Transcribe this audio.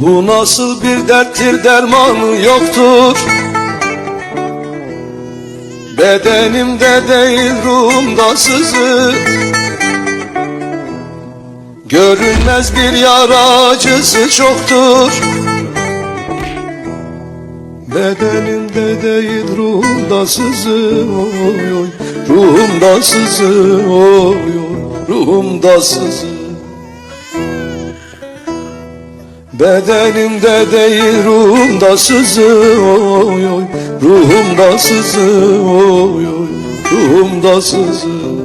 Bu nasıl bir derttir dermanı yoktur? Bedenimde değil ruhumda sızı. Görünmez bir yara acısı çoktur Bedenimde değil ruhumda sızı oy oy. Ruhumda sızı oy oy. Ruhumda sızı. Bedenimde değil ruhumda sızı oy oy. Ruhumda sızı oy oy. Ruhumda sızı